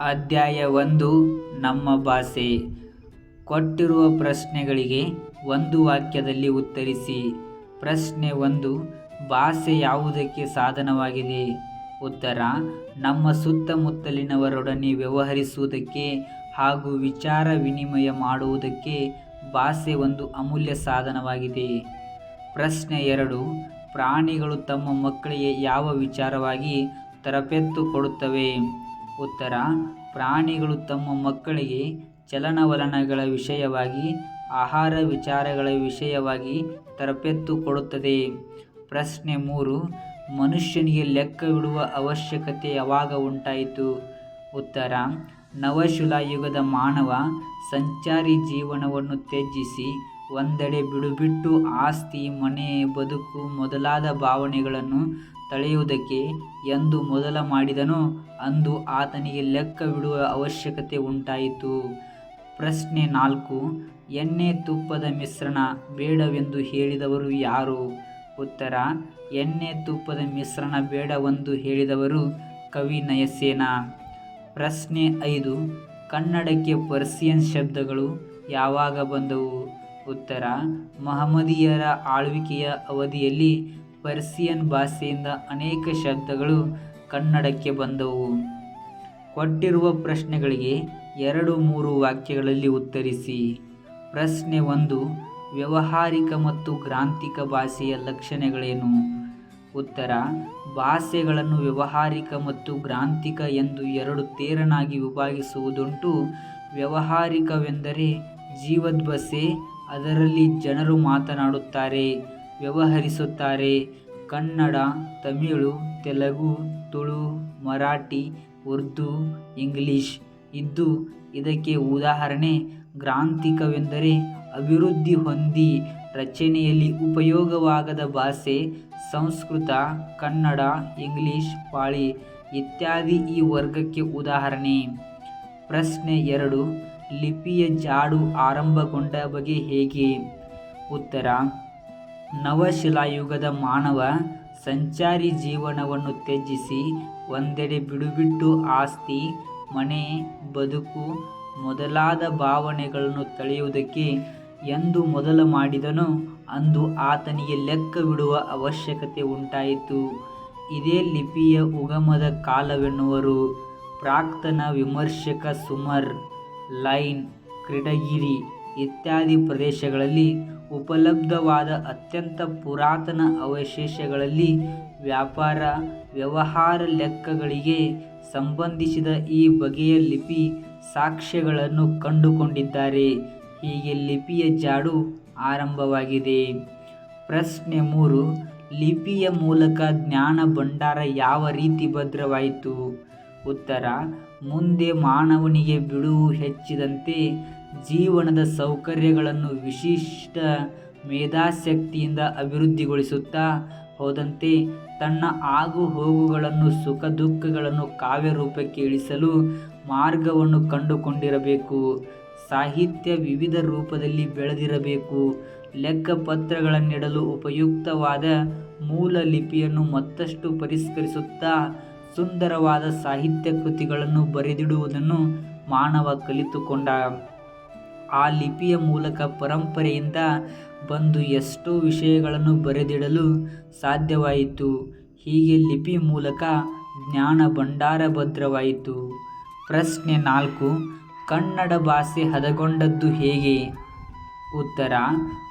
ಅಧ್ಯಾಯ ಒಂದು, ನಮ್ಮ ಭಾಷೆ. ಕೊಟ್ಟಿರುವ ಪ್ರಶ್ನೆಗಳಿಗೆ ಒಂದು ವಾಕ್ಯದಲ್ಲಿ ಉತ್ತರಿಸಿ. ಪ್ರಶ್ನೆ ಒಂದು, ಭಾಷೆ ಯಾವುದಕ್ಕೆ ಸಾಧನವಾಗಿದೆ? ಉತ್ತರ, ನಮ್ಮ ಸುತ್ತಮುತ್ತಲಿನವರೊಡನೆ ವ್ಯವಹರಿಸುವುದಕ್ಕೆ ಹಾಗೂ ವಿಚಾರ ವಿನಿಮಯ ಮಾಡುವುದಕ್ಕೆ ಭಾಷೆ ಒಂದು ಅಮೂಲ್ಯ ಸಾಧನವಾಗಿದೆ. ಪ್ರಶ್ನೆ ಎರಡು, ಪ್ರಾಣಿಗಳು ತಮ್ಮ ಮಕ್ಕಳಿಗೆ ಯಾವ ವಿಚಾರವಾಗಿ ತರಬೇತು ಕೊಡುತ್ತವೆ? ಉತ್ತರ, ಪ್ರಾಣಿಗಳು ತಮ್ಮ ಮಕ್ಕಳಿಗೆ ಚಲನವಲನಗಳ ವಿಷಯವಾಗಿ, ಆಹಾರ ವಿಚಾರಗಳ ವಿಷಯವಾಗಿ ತರಬೇತು ಕೊಡುತ್ತದೆ. ಪ್ರಶ್ನೆ ಮೂರು, ಮನುಷ್ಯನಿಗೆ ಲೆಕ್ಕವಿಡುವ ಅವಶ್ಯಕತೆ ಯಾವಾಗ ಉಂಟಾಯಿತು? ಉತ್ತರ, ನವಶಿಲಾಯುಗದ ಮಾನವ ಸಂಚಾರಿ ಜೀವನವನ್ನು ತ್ಯಜಿಸಿ ಒಂದೆಡೆ ಬಿಡುಬಿಟ್ಟು ಆಸ್ತಿ, ಮನೆ, ಬದುಕು ಮೊದಲಾದ ಭಾವನೆಗಳನ್ನು ತಳೆಯುವುದಕ್ಕೆ ಎಂದು ಮೊದಲ ಮಾಡಿದನೋ, ಅಂದು ಆತನಿಗೆ ಲೆಕ್ಕವಿಡುವ ಅವಶ್ಯಕತೆ ಉಂಟಾಯಿತು. ಪ್ರಶ್ನೆ ನಾಲ್ಕು, ಎಣ್ಣೆ ತುಪ್ಪದ ಮಿಶ್ರಣ ಬೇಡವೆಂದು ಹೇಳಿದವರು ಯಾರು? ಉತ್ತರ, ಎಣ್ಣೆ ತುಪ್ಪದ ಮಿಶ್ರಣ ಬೇಡವೆಂದು ಹೇಳಿದವರು ಕವಿ ನಯಸೇನ. ಪ್ರಶ್ನೆ ಐದು, ಕನ್ನಡಕ್ಕೆ ಪರ್ಸಿಯನ್ ಶಬ್ದಗಳು ಯಾವಾಗ ಬಂದವು? ಉತ್ತರ, ಮಹಮ್ಮದಿಯರ ಆಳ್ವಿಕೆಯ ಅವಧಿಯಲ್ಲಿ ಪರ್ಸಿಯನ್ ಭಾಷೆಯಿಂದ ಅನೇಕ ಶಬ್ದಗಳು ಕನ್ನಡಕ್ಕೆ ಬಂದವು. ಕೊಟ್ಟಿರುವ ಪ್ರಶ್ನೆಗಳಿಗೆ ಎರಡು ಮೂರು ವಾಕ್ಯಗಳಲ್ಲಿ ಉತ್ತರಿಸಿ. ಪ್ರಶ್ನೆ ಒಂದು, ವ್ಯವಹಾರಿಕ ಮತ್ತು ಗ್ರಾಂಥಿಕ ಭಾಷೆಯ ಲಕ್ಷಣಗಳೇನು? ಉತ್ತರ, ಭಾಷೆಗಳನ್ನು ವ್ಯವಹಾರಿಕ ಮತ್ತು ಗ್ರಾಂಥಿಕ ಎಂದು ಎರಡು ತೇರನಾಗಿ ವಿಭಾಗಿಸುವುದುಂಟು. ವ್ಯಾವಹಾರಿಕವೆಂದರೆ ಜೀವದ್ಭಸೆ ಅದರಲ್ಲಿ ಜನರು ಮಾತನಾಡುತ್ತಾರೆ. ವ್ಯವಹರಿಸುತ್ತಾರೆ. ಕನ್ನಡ, ತಮಿಳು, ತೆಲುಗು, ತುಳು, ಮರಾಠಿ, ಉರ್ದು, ಇಂಗ್ಲಿಷ್. ಇದ್ದು ಇದಕ್ಕೆ ಉದಾಹರಣೆ ಗ್ರಾಂಥಿಕವೆಂದರೆ ಅಭಿವೃದ್ಧಿ ಹೊಂದಿ ರಚನೆಯಲ್ಲಿ ಉಪಯೋಗವಾಗದ ಭಾಷೆ, ಸಂಸ್ಕೃತ, ಕನ್ನಡ, ಇಂಗ್ಲಿಷ್, ಪಾಳಿ ಇತ್ಯಾದಿ ಈ ವರ್ಗಕ್ಕೆ ಉದಾಹರಣೆ. ಪ್ರಶ್ನೆ ಎರಡು, ಲಿಪಿಯ ಜಾಡು ಆರಂಭಗೊಂಡ ಬಗೆ ಹೇಗೆ? ಉತ್ತರ ನವಶಿಲಾಯುಗದ ಮಾನವ ಸಂಚಾರಿ ಜೀವನವನ್ನು ತ್ಯಜಿಸಿ ಒಂದೆಡೆ ಬಿಡುಬಿಟ್ಟು ಆಸ್ತಿ, ಮನೆ, ಬದುಕು ಮೊದಲಾದ ಭಾವನೆಗಳನ್ನು ತಳೆಯುವುದಕ್ಕೆ ಎಂದು ಮೊದಲು ಮಾಡಿದನೋ, ಅಂದು ಆತನಿಗೆ ಲೆಕ್ಕವಿಡುವ ಅವಶ್ಯಕತೆ ಉಂಟಾಯಿತು. ಇದೇ ಲಿಪಿಯ ಉಗಮದ ಕಾಲವೆನ್ನುವರು ಪ್ರಾಕ್ತನ ವಿಮರ್ಶಕ ಸುಮರ್, ಲೈನ್, ಕ್ರೀಡಗಿರಿ ಇತ್ಯಾದಿ ಪ್ರದೇಶಗಳಲ್ಲಿ ಉಪಲಬ್ಧವಾದ ಅತ್ಯಂತ ಪುರಾತನ ಅವಶೇಷಗಳಲ್ಲಿ ವ್ಯಾಪಾರ, ವ್ಯವಹಾರ ಲೆಕ್ಕಗಳಿಗೆ ಸಂಬಂಧಿಸಿದ ಈ ಬಗೆಯ ಲಿಪಿ ಸಾಕ್ಷ್ಯಗಳನ್ನು ಕಂಡುಕೊಂಡಿದ್ದಾರೆ. ಹೀಗೆ ಲಿಪಿಯ ಜಾಡು ಆರಂಭವಾಗಿದೆ. ಪ್ರಶ್ನೆ ಮೂರು, ಲಿಪಿಯ ಮೂಲಕ ಜ್ಞಾನ ಭಂಡಾರ ಯಾವ ರೀತಿ ಭದ್ರವಾಯಿತು? ಉತ್ತರ, ಮುಂದೆ ಮಾನವನಿಗೆ ಬಿಡುವು ಹೆಚ್ಚಿದಂತೆ ಜೀವನದ ಸೌಕರ್ಯಗಳನ್ನು ವಿಶಿಷ್ಟ ಮೇಧಾಶಕ್ತಿಯಿಂದ ಅಭಿವೃದ್ಧಿಗೊಳಿಸುತ್ತಾ ಹೋದಂತೆ ತನ್ನ ಆಗು ಹೋಗುಗಳನ್ನು ಸುಖ ದುಃಖಗಳನ್ನು ಕಾವ್ಯ ರೂಪಕ್ಕೆ ಇಳಿಸಲು ಮಾರ್ಗವನ್ನು ಕಂಡುಕೊಂಡಿರಬೇಕು. ಸಾಹಿತ್ಯ ವಿವಿಧ ರೂಪದಲ್ಲಿ ಬೆಳೆದಿರಬೇಕು. ಲೆಕ್ಕಪತ್ರಗಳನ್ನಿಡಲು ಉಪಯುಕ್ತವಾದ ಮೂಲ ಲಿಪಿಯನ್ನು ಮತ್ತಷ್ಟು ಪರಿಷ್ಕರಿಸುತ್ತಾ ಸುಂದರವಾದ ಸಾಹಿತ್ಯ ಕೃತಿಗಳನ್ನು ಬರೆದಿಡುವುದನ್ನು ಮಾನವ ಕಲಿತುಕೊಂಡ ಆ ಲಿಪಿಯ ಮೂಲಕ ಪರಂಪರೆಯಿಂದ ಬಂದು ಎಷ್ಟೋ ವಿಷಯಗಳನ್ನು ಬರೆದಿಡಲು ಸಾಧ್ಯವಾಯಿತು. ಹೀಗೆ ಲಿಪಿ ಮೂಲಕ ಜ್ಞಾನ ಭಂಡಾರ ಭದ್ರವಾಯಿತು. ಪ್ರಶ್ನೆ ನಾಲ್ಕು, ಕನ್ನಡ ಭಾಷೆ ಹದಗೊಂಡದ್ದು ಹೇಗೆ? ಉತ್ತರ,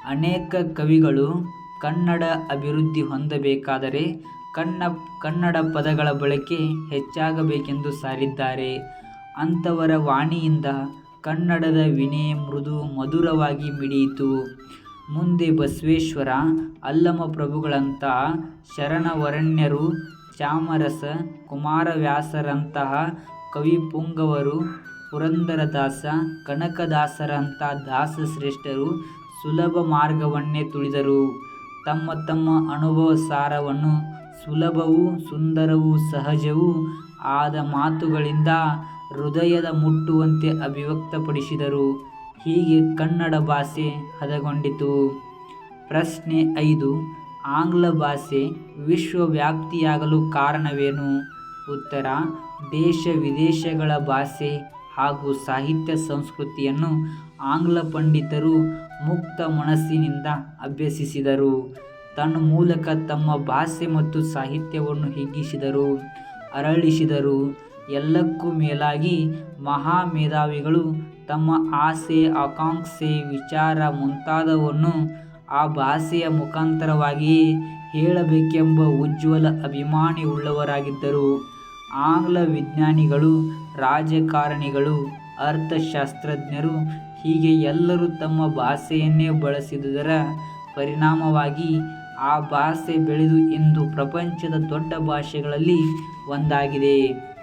ಅನೇಕ ಕವಿಗಳು ಕನ್ನಡ ಅಭಿವೃದ್ಧಿ ಹೊಂದಬೇಕಾದರೆ ಕನ್ನ, ಕನ್ನಡ ಪದಗಳ ಬಳಕೆ ಹೆಚ್ಚಾಗಬೇಕೆಂದು ಸಾರಿದ್ದಾರೆ. ಅಂಥವರ ವಾಣಿಯಿಂದ ಕನ್ನಡದ ವಿನೆ ಮೃದು ಮಧುರವಾಗಿ ಮಿಡಿಯಿತು. ಮುಂದೆ ಬಸವೇಶ್ವರ ಅಲ್ಲಮ ಪ್ರಭುಗಳಂತಹ ಶರಣವರಣ್ಯರು, ಚಾಮರಸ, ಕುಮಾರವ್ಯಾಸರಂತಹ ಕವಿಪುಂಗವರು, ಪುರಂದರದಾಸ, ಕನಕದಾಸರಂಥ ದಾಸಶ್ರೇಷ್ಠರು ಸುಲಭ ಮಾರ್ಗವನ್ನೇ ತುಳಿದರು. ತಮ್ಮ ತಮ್ಮ ಅನುಭವ ಸಾರವನ್ನು ಸುಲಭವೂ ಸುಂದರವೂ ಸಹಜವೂ ಆದ ಮಾತುಗಳಿಂದ ಹೃದಯದ ಮುಟ್ಟುವಂತೆ ಅಭಿವ್ಯಕ್ತಪಡಿಸಿದರು. ಹೀಗೆ ಕನ್ನಡ ಭಾಷೆ ಹದಗೊಂಡಿತು. ಪ್ರಶ್ನೆ ಐದು, ಆಂಗ್ಲ ಭಾಷೆ ವಿಶ್ವವ್ಯಾಪ್ತಿಯಾಗಲು ಕಾರಣವೇನು? ಉತ್ತರ, ದೇಶ ವಿದೇಶಗಳ ಭಾಷೆ ಹಾಗೂ ಸಾಹಿತ್ಯ ಸಂಸ್ಕೃತಿಯನ್ನು ಆಂಗ್ಲ ಪಂಡಿತರು ಮುಕ್ತ ಮನಸ್ಸಿನಿಂದ ಅಭ್ಯಸಿಸಿದರು. ತನ್ಮೂಲಕ ತಮ್ಮ ಭಾಷೆ ಮತ್ತು ಸಾಹಿತ್ಯವನ್ನು ಹಿಗ್ಗಿಸಿದರು, ಅರಳಿಸಿದರು. ಎಲ್ಲಕ್ಕೂ ಮೇಲಾಗಿ ಮಹಾ ಮೇಧಾವಿಗಳು ತಮ್ಮ ಆಸೆ, ಆಕಾಂಕ್ಷೆ, ವಿಚಾರ ಮುಂತಾದವನ್ನು ಆ ಭಾಷೆಯ ಮುಖಾಂತರವಾಗಿಯೇ ಹೇಳಬೇಕೆಂಬ ಉಜ್ವಲ ಅಭಿಮಾನಿ ಉಳ್ಳವರಾಗಿದ್ದರು ಆಂಗ್ಲ ವಿಜ್ಞಾನಿಗಳು, ರಾಜಕಾರಣಿಗಳು, ಅರ್ಥಶಾಸ್ತ್ರಜ್ಞರು ಹೀಗೆ ಎಲ್ಲರೂ ತಮ್ಮ ಭಾಷೆಯನ್ನೇ ಬಳಸಿದುದರ ಪರಿಣಾಮವಾಗಿ ಆ ಭಾಷೆ ಬೆಳೆದು ಇಂದು ಪ್ರಪಂಚದ ದೊಡ್ಡ ಭಾಷೆಗಳಲ್ಲಿ ಒಂದಾಗಿದೆ.